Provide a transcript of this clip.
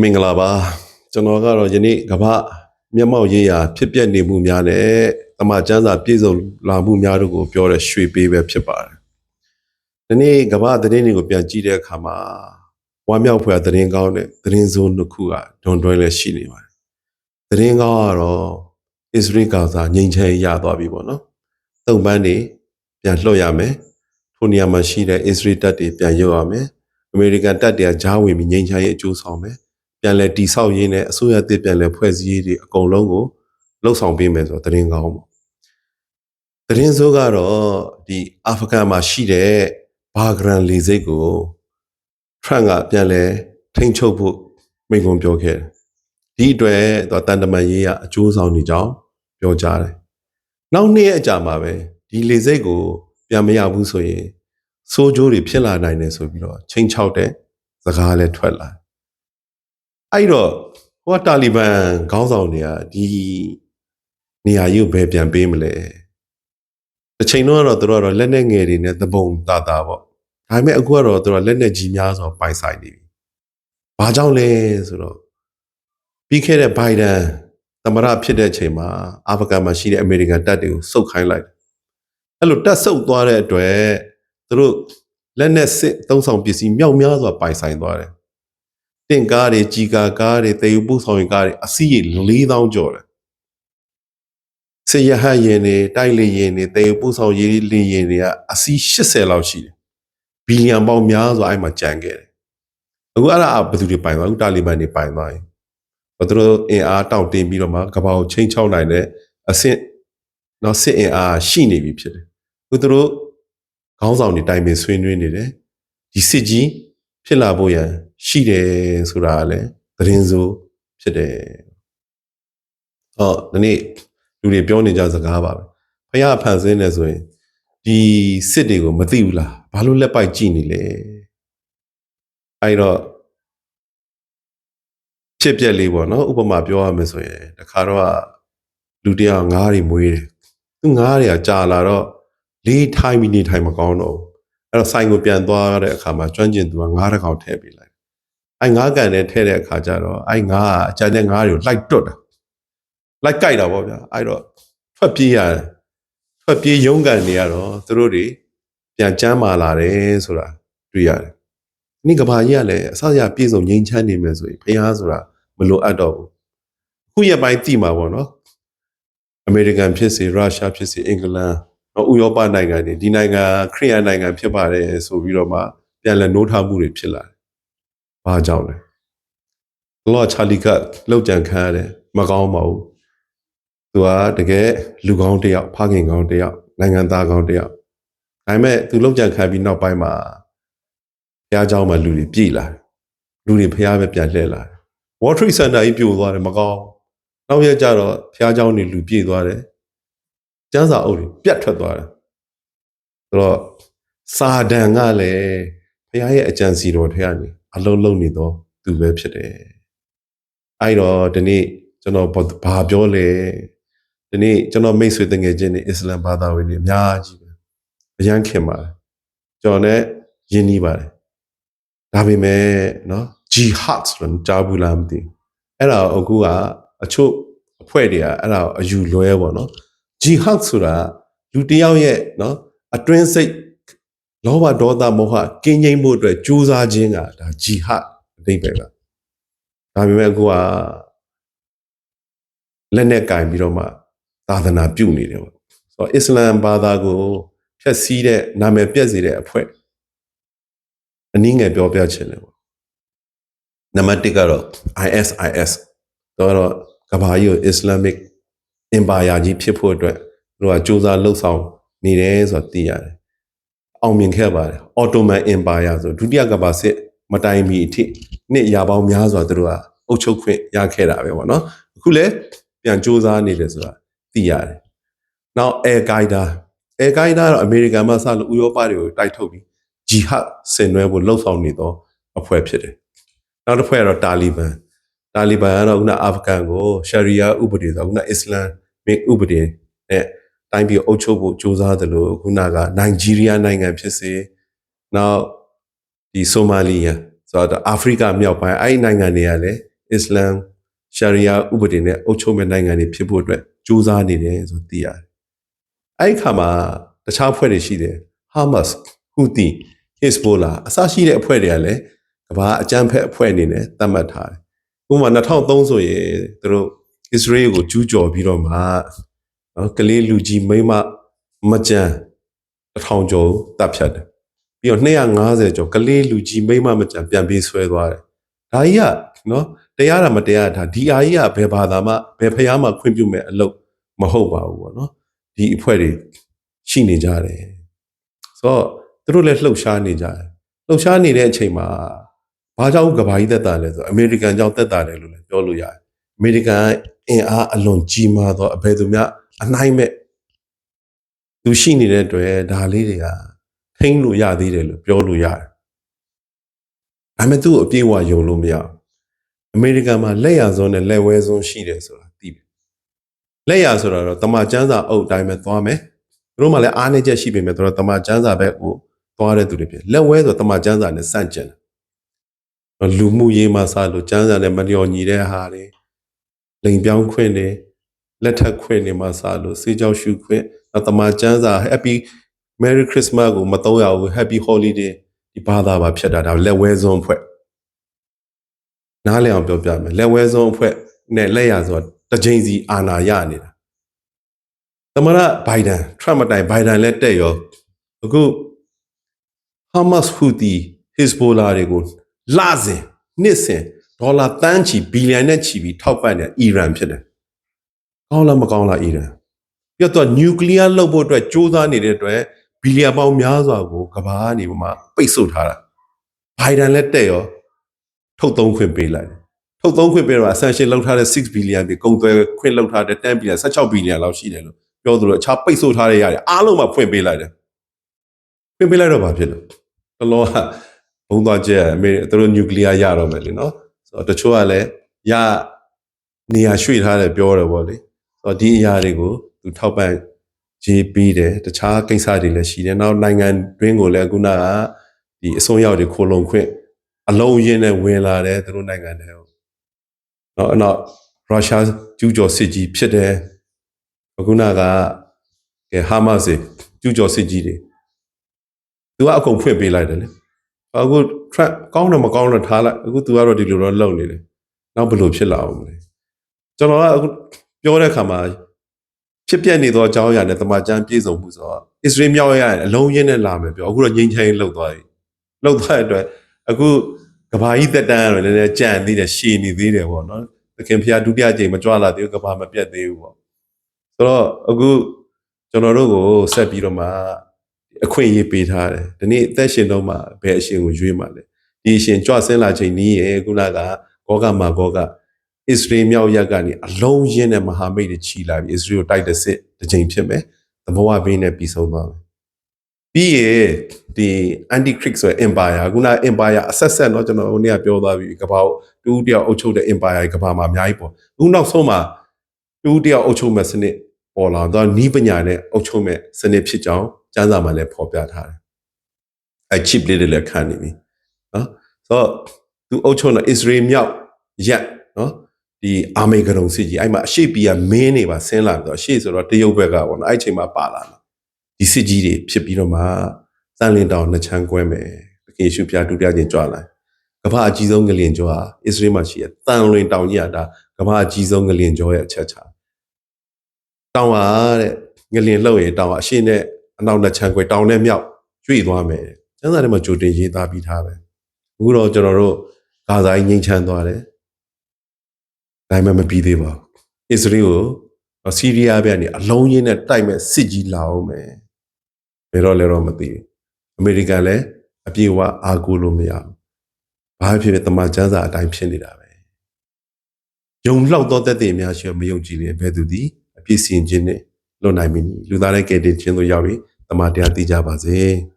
မင်္ဂလာပါကျွန်တော်ကတော့ယနေ့ကမ္ဘာမျက်မှောက်ရေးရာဖြစ်ပျက်နေမှုများနဲ့တမန်ကျမ်းစာပြည့်စုံလာမှုများတို့ကိုပြောတဲ့ရွှေပေးပဲဖြစ်ပါတယ်ဒီနေ့ကမ္ဘာသတင်းတွေကိုပြန်ကြည့်တဲ့အခါမှာဝမ်းမြောက်ဖွယ်သတင်းကောင်းတဲ့သတင်းစိုးနှစ်ခုကဒွန်တွဲလည်းရှိနေပါတယ်သတင်းကောင်းကတော့အစ္စရေးကာဇာငြိမ်းချမ်းရေးရသွားပြီပေါ့နော်တုံပန်းတွေပြန်လှုပ်ရမယ်ထိုနေရာမှာရှိတဲ့အစ္စရေးတပ်တွေပြန်ရုပ်ရမယ်အမေရိကန်တပ်တွေကဂျားဝင်ပြီးငြိမ်းချမ်းရေးအကျိုးဆောင်မယ် ပြန်လဲတိဆောက်ရေးနဲ့အစိုးရတစ်ပြန်လဲဖွဲ့စည်းရေးတွေအကုန်လုံးကိုလှုပ်ဆောင်ပေးမယ်ဆိုတော့သတင်းကောင်းပေါ့သတင်းစိုးကတော့ဒီအာဖဂန်မှာရှိတဲ့ဘာဂရန်လေစိတ်ကိုထရန့်ကပြန်လဲထိန်းချုပ်ဖို့မိန့်ခွန်းပြောခဲ့တယ်ဒီအတွက်တော့တန်တမန်ရေးရအကျိုးဆောင်နေကြောင်းပြောကြားတယ်နောက်နှစ်ရက်အကြာမှာပဲဒီလေစိတ်ကိုပြန်မရဘူးဆိုရင်စိုးကြိုးတွေဖြစ်လာနိုင်တယ်ဆိုပြီးတော့ချိန်ချောက်တဲ့စကားလည်းထွက်လာတယ် အဲ့တော့ဟိုကတာလီဘန်ခေါင်းဆောင်တွေကဒီနေရာကြီးကိုဘယ်ပြန်ပေးမလဲတစ်ချိန်တော့ကတော့သူတို့ကတော့လက်နဲ့ငယ်တွေနဲ့သဘုံတာတာပေါ့ဒါပေမဲ့အခုကတော့သူတို့ကလက်နဲ့ကြီးများဆိုပိုင်ဆိုင်နေပြီဘာကြောင့်လဲဆိုတော့ပြီးခဲ့တဲ့ဘိုင်ဒန်သမရဖြစ်တဲ့အချိန်မှာအာဖဂန်မှာရှိတဲ့အမေရိကန်တပ်တွေကိုစုပ်ခိုင်းလိုက်တယ်အဲ့လိုတပ်ဆုပ်သွားတဲ့အတွက်သူတို့လက်နဲ့စစ်သုံးဆောင်ပစ္စည်းမြောက်များစွာပိုင်ဆိုင်သွားတယ် တင့်ကားတွေကြီးကာကားတွေတေယူပို့ဆောင်ရေးကားတွေအစီးရေ4000ကျော်တယ်ဆေးရဟတ်ရင်တွေတိုက်လေရင်တွေတေယူပို့ဆောင်ရေးလေရင်တွေကအစီး80လောက်ရှိတယ်ဘီလီယံပေါင်းများစွာအဲ့မှာကြံခဲ့တယ်အခုအဲ့ဒါဘယ်သူတွေပိုင်သွားအခုတာလီဘန်တွေပိုင်သွားရင်ဘယ်သူတို့အင်အားတောင့်တင်းပြီးတော့မှကဘာကိုချိန်ချောက်နိုင်တဲ့အဆင့်တော့စစ်အင်အားရှိနေပြီဖြစ်တယ်အခုသူတို့ခေါင်းဆောင်တွေတိုင်ပင်ဆွေးနွေးနေတယ်ဒီစစ်ကြီး ဖြစ်လာဖို့ရန်ရှိတယ်ဆိုတာကလည်းသတင်းစိုးဖြစ်တယ်။ဟောဒီနေ့လူတွေပြောနေကြစကားပါပဲ။ဖះဖန်ဆင်းနေဆိုရင်ဒီစစ်တွေကိုမသိဘူးလား။ဘာလို့လက်ပိုက်ကြည့်နေလဲ။အဲ့တော့ဖြစ်ပျက်လေးပေါ့နော်ဥပမာပြောရမယ်ဆိုရင်တခါတော့လူတယောက်ငားတွေမွေးတယ်။သူငားတွေကကြာလာတော့လေးထိုင်ပြီးနေထိုင်မကောင်းတော့ဘူး။ အဲ့တော့ဆိုင်ကိုပြန်သွားတဲ့အခါမှာကျွမ်းကျင်သူကငားတစ်ကောင်ထည့်ပေးလိုက်။အဲ့ငားကန်နဲ့ထည့်တဲ့အခါကျတော့အဲ့ငားကအကြမ်းတဲ့ငားတွေကိုလိုက်တွတ်တာ။လိုက်ကြိုက်တာပေါ့ဗျာ။အဲ့တော့ထွက်ပြေးရတယ်။ထွက်ပြေးရုန်းကန်နေရတော့သူတို့တွေပြန်ကျမ်းမာလာတယ်ဆိုတာတွေ့ရတယ်။ဒီကဘာကြီးကလည်းအစရပြည့်စုံငြိမ်းချမ်းနေမယ်ဆိုရင်ဖះဆိုတာမလိုအပ်တော့ဘူး။ခုရက်ပိုင်းသိမှာပေါ့နော်။အမေရိကန်ဖြစ်စေရုရှားဖြစ်စေအင်္ဂလန် နော်ဥရောပနိုင်ငံတွေဒီနိုင်ငံခရီးယန်နိုင်ငံဖြစ်ပါတယ်ဆိုပြီးတော့မှပြန်လည်နှိုးထားမှုတွေဖြစ်လာတယ်။ဘာကြောင့်လဲ။လောချာလီကလောက်ကြံခံရတယ်မကောင်းပါဘူး။သူကတကယ်လူကောင်းတယောက်ဖခင်ကောင်းတယောက်နိုင်ငံသားကောင်းတယောက်ဒါပေမဲ့သူလောက်ကြံခံပြီးနောက်ပိုင်းမှာဘုရားကျောင်းမှာလူတွေပြည်လာတယ်။လူတွေဘုရားပဲပြန်လှည့်လာတယ်။ World Trade Center ကြီးပြိုသွားတယ်မကောင်း။နောက်ရကြတော့ဘုရားကျောင်းတွေလူပြည်သွားတယ်။ ကျမ်းစာအုပ်တွေပြတ်ထွက်သွားတာဆိုတော့စာဒန်ကလည်းဘုရားရဲ့အကြံစီတော်ထဲကနေအလုံးလုံးနေတော့သူပဲဖြစ်တယ်အဲ့တော့ဒီနေ့ကျွန်တော်ဘာပြောလဲဒီနေ့ကျွန်တော်မိတ်ဆွေတငယ်ချင်းတွေအစ္စလမ်ဘာသာဝင်တွေအများကြီးပဲအရန်ခင်ပါတယ်ကျွန်တော်လည်းယဉ်နီးပါတယ်ဒါပေမဲ့နော်ဂျီဟတ်ဆိုတဲ့ကြားဘူးလားမသိဘူးအဲ့ဒါအခုကအချို့အဖွဲ့တွေကအဲ့ဒါအယူလွဲပေါ့နော် ဂျီဟတ်ဆိုတာလူတယောက်ရဲ့နော်အတွင်းစိတ်လောဘဒေါသမောဟကင်းငြိမ်းမှုအတွက်ကြိုးစားခြင်းကဒါဂျီဟတ်အတိတ်ပဲလားဒါပေမဲ့အခုကလက်နဲ့ကင်ပြီးတော့မှသာသနာပြုနေတယ်ပေါ့ဆိုတော့အစ္စလာမ်ဘာသာကိုဖျက်ဆီးတဲ့နာမည်ပြက်စေတဲ့အဖွဲ့အနည်းငယ်ပြောပြချင်တယ်ပေါ့နံပါတ်1ကတော့ ISIS တော့ကဘာကြီးကို Islamic Empire ကြီးဖြစ်ဖို့အတွက်သူတို့ကစူးစမ်းလှုပ်ဆောင်နေတယ်ဆိုတော့သိရတယ်အောင်မြင်ခဲ့ပါတယ် Ottoman Empire ဆိုဒုတိယကမ္ဘာစစ်မတိုင်မီအထိနှစ်ရာပေါင်းများစွာသူတို့ကအုပ်ချုပ်ခွင့်ရခဲ့တာပဲပေါ့နော်အခုလည်းပြန်စူးစမ်းနေတယ်ဆိုတာသိရတယ်။ Now Al Qaeda Al Qaeda တော့အမေရိကန်မှာစလို့ဥရောပတွေကိုတိုက်ထုတ်ပြီးဂျီဟတ်ဆင်နွှဲဖို့လှုံ့ဆော်နေသောအဖွဲ့ဖြစ်တယ်။နောက်တစ်ဖွဲ့ကတော့တာလီဘန် တာလီဘန်ကတော့ခုနအာဖဂန်ကိုရှာရီယာဥပဒေဆိုခုနအစ္စလမ်မစ်ဥပဒေနဲ့တိုင်းပြည်အုပ်ချုပ်ဖို့ကြိုးစားတယ်လို့ခုနကနိုင်ဂျီးရီးယားနိုင်ငံဖြစ်စေနောက်ဒီဆိုမာလီယာဆိုတော့အာဖရိကမြောက်ပိုင်းအဲ့ဒီနိုင်ငံတွေကလည်းအစ္စလာမ်ရှာရီယာဥပဒေနဲ့အုပ်ချုပ်မဲ့နိုင်ငံတွေဖြစ်ဖို့အတွက်ကြိုးစားနေတယ်ဆိုသိရတယ်အဲ့ဒီခါမှာတခြားအဖွဲ့တွေရှိတယ်ဟာမတ်ဟူတီဟစ်ဘိုလာအစရှိတဲ့အဖွဲ့တွေကလည်းကမ္ဘာအကြမ်းဖက်အဖွဲ့အနေနဲ့သတ်မှတ်ထားတယ် ဥပမာ2003ဆိုရင်သူတို့အစ္စရေးကိုကျူးကျော်ပြီးတော့မှနော်ကလေးလူကြီးမိန်းမမကြမ်းတစ်ထောင်ကျော်တပ်ဖြတ်တယ်ပြီးတော့250ကျော်ကလေးလူကြီးမိန်းမမကြမ်းပြန်ပြီးဆွဲသွားတယ်ဒါကြီးကနော်တရားတာမတရားတာဒီအာကြီးကဘယ်ဘာသာမှဘယ်ဖျားမှခွင့်ပြုမဲ့အလုပ်မဟုတ်ပါဘူးပေါ့နော်ဒီအဖွဲ့တွေရှိနေကြတယ်ဆိုတော့သူတို့လည်းလှုပ်ရှားနေကြတယ်လှုပ်ရှားနေတဲ့အချိန်မှာ ဘာကြောင့်ကဘာကြီးသက်တာလဲဆိုတော့အမေရိကန်ကြောင့်သက်တာတယ်လို့လည်းပြောလို့ရတယ်အမေရိကန်အင်အားအလွန်ကြီးမားသောအဘယ်သူများအနိုင်မဲ့သူရှိနေတဲ့အတွက်ဒါလေးတွေကထိန်းလို့ရသေးတယ်လို့ပြောလို့ရတယ်ဒါပေမဲ့သူ့ကိုအပြည့်အဝယုံလို့မရဘူးအမေရိကန်မှာလက်ရစွန်းနဲ့လက်ဝဲစွန်းရှိတယ်ဆိုတာသိတယ်လက်ရဆိုတာတော့တမန်ကျန်းစာအုပ်အတိုင်းပဲသွားမယ်သူတို့မှလည်းအားနေချက်ရှိပေမဲ့သူတို့တမန်ကျန်းစာဘက်ကိုသွားတဲ့သူတွေဖြစ်လက်ဝဲဆိုတမန်ကျန်းစာနဲ့စန့်ကျင်တယ် လူမှုရေးမှာစားလို့ကျန်းစာနဲ့မလျော်ညီတဲ့ဟာတွေလိန်ပြောင်းခွင့်တွေလက်ထပ်ခွင့်တွေမှာစားလို့စေးကြောက်ရှုခွင့်နောက်တမန်ကျန်းစာ Happy Merry Christmas ကိုမတော့ရဘူး Happy Holiday ဒီဘာသာပါဖြစ်တာဒါလက်ဝဲစွန်းဖွဲ့နားလည်အောင်ပြောပြမယ်လက်ဝဲစွန်းအဖွဲ့နဲ့လက်ရဆိုတော့တစ်ချိန်စီအာဏာရနေတာသမရဘိုင်ဒန်ထရမ့်မတိုင်ဘိုင်ဒန်လည်းတက်ရောအခုဟာမတ်ဟူတီဟစ်ဘိုလာတွေကို လာစဉ်နှစ်စဉ်ဒေါ်လာတန်းချီဘီလီယံနဲ့ချီပြီးထောက်ပံ့နေအီရန်ဖြစ်တယ်ကောင်းလားမကောင်းလားအီရန်ပြတ်တော့နျူကလ িয়ার လုပ်ဖို့အတွက်စ조사နေတဲ့အတွက်ဘီလီယံပေါင်းများစွာကိုကဘာကနေမှပိတ်ဆို့ထားတာဘိုင်ဒန်လည်းတက်ရော ထုတ်သုံးခွင့်ပေးလိုက်တယ်ထုတ်သုံးခွင့်ပေးတော့ ascension လောက်ထားတဲ့6 billion ပြီးကုန်သွယ်ခွင့်လောက်ထားတဲ့10 billion 16 billion လောက်ရှိတယ်လို့ပြောသလိုအခြားပိတ်ဆို့ထားတဲ့ရတယ်အားလုံးမှာဖွင့်ပေးလိုက်တယ်ဖွင့်ပေးလိုက်တော့ဘာဖြစ်လဲတလောက ဘုံသွားချက်အမေသူတို့နျူကလ িয়ার ရတော့မယ်လေနော်ဆိုတော့တချို့ကလည်းရနေရာရွှေ့ထားတယ်ပြောတယ်ဗောလေဆိုတော့ဒီအရာတွေကိုသူထောက်ပံ့ရေးပေးတယ်တခြားကိစ္စတွေလည်းရှိတယ်နောက်နိုင်ငံတွင်းကိုလည်းခုနကဒီအစိုးရတွေခိုလုံခွင့်အလုံးရင်းနဲ့ဝင်လာတယ်သူတို့နိုင်ငံတွေနော်အဲ့တော့ရုရှားကျူးကျော်စစ်ကြီးဖြစ်တယ်အခုနကကဲဟာမတ်စ်ကျူးကျော်စစ်ကြီးတွေသူကအကုန်ဖွင့်ပေးလိုက်တယ်လေ အခု track ကောင်းတယ်မကောင်းတော့ထားလိုက်အခုသူကတော့ဒီလိုတော့လုပ်နေတယ်နောက်ဘယ်လိုဖြစ်လာအောင်မလဲကျွန်တော်ကအခုပြောတဲ့အခါမှာဖြစ်ပြနေသောအကြောင်းအရာနဲ့တမန်ကျမ်းပြည့်စုံမှုဆိုတော့အစ္စရေးမြောက်ရရင်အလုံးရင်းနဲ့လာမယ်ပြောအခုတော့ငြိမ်းချမ်းရေးလှုပ်သွားပြီလှုပ်သွားတဲ့အတွက်အခုကဘာကြီးတက်တန်းကတော့လည်းလည်းကြံသေးတယ်ရှည်နေသေးတယ်ပေါ့နော်သခင်ဖျားဒုတိယကြိမ်မကြွလာသေးဘူးကဘာမပြတ်သေးဘူးပေါ့ဆိုတော့အခုကျွန်တော်တို့ကိုဆက်ပြီးတော့မှ အခွင့်အရေးပေးထားတယ်ဒီနေ့အသက်ရှင်တော့မှဘယ်အရှင်ကိုရွေးမှလဲဒီအရှင်ကြွဆင်းလာချိန်นี้ရယ်ခုနကဂောဂမာဂောဂအစ္စရေးမြောက်ရက်ကနေအလုံးရင်းနဲ့မဟာမိတ်တွေချီလာပြီးအစ္စရေးကိုတိုက်တဲ့စစ်တစ်ချိန်ဖြစ်မယ်သဘောဝဘေးနဲ့ပြီးဆုံးသွားမယ်ပြီးရင်ဒီ anti crick ဆိုတဲ့ empire ခုန empire အဆက်ဆက်เนาะကျွန်တော်ဟိုနေ့ကပြောသွားပြီကဘာတူးတယောက်အုပ်ချုပ်တဲ့ empire ကဘာမှာအများကြီးပေါ့အခုနောက်ဆုံးမှာတူးတယောက်အုပ်ချုပ်မဲ့စနစ်ပေါ်လာတော့နီးပညာနဲ့အုပ်ချုပ်မဲ့စနစ်ဖြစ်ကြောင်း စံစာမှာလည်းဖော်ပြထားတယ်အဲ chip လေးတွေလည်းခံနေပြီနော်ဆိုတော့သူအုပ်ချုပ်တဲ့ Israel မြောက်ရက်နော်ဒီအာမေဂရုံစစ်ကြီးအဲ့မှာအရှိပီကမင်းနေပါဆင်းလာပြီးတော့အရှိဆိုတော့တရုတ်ဘက်ကပေါ့နော်အဲ့ချိန်မှာပါလာတယ်ဒီစစ်ကြီးတွေဖြစ်ပြီးတော့မှစံလင်တောင်နှစ်ချမ်းကွဲမယ်သခင်ယေရှုဖျားဒုတိယကျင်းကြွလာကမ္ဘာအကြီးဆုံးငလင်ကျော်ဟာအစ္စရေးမှာရှိတဲ့တန်လွင်တောင်ကြီးကဒါကမ္ဘာအကြီးဆုံးငလင်ကျော်ရဲ့အချက်ချာတောင်ဟာတဲ့ငလင်လှုပ်ရင်တောင်ဟာအရှိနဲ့ အနောက်နှစ်ချမ်းကွဲတောင်နဲ့မြောက်ကျွေသွားမယ်ကျမ်းစာထဲမှာကြိုတင်ရေးသားပြီးထားပဲအခုတော့ကျွန်တော်တို့ဂါဇာကြီးငြိမ်းချမ်းသွားတယ်ဒါမှမပြီးသေးပါဘူးအစ္စရေးကိုဆီးရီးယားပြန်နေအလုံးရင်းနဲ့တိုက်မဲ့စစ်ကြီးလာအောင်မယ်ဘယ်တော့လဲတော့မသိဘူးအမေရိကန်လည်းအပြေအဝအားကိုးလို့မရဘူးဘာဖြစ်ဖြစ်တမန်ကျမ်းစာအတိုင်းဖြစ်နေတာပဲယုံလောက်သောတက်တဲ့အများရှိမယုံကြည်ရင်ဘယ်သူသည်အပြည့်စင်ခြင်းနဲ့ လွတ်နိုင်မည်လူသားတဲ့ကယ်တင်ခြင်းတို့ရောက်ပြီးတမန်တရားသိကြပါစေ။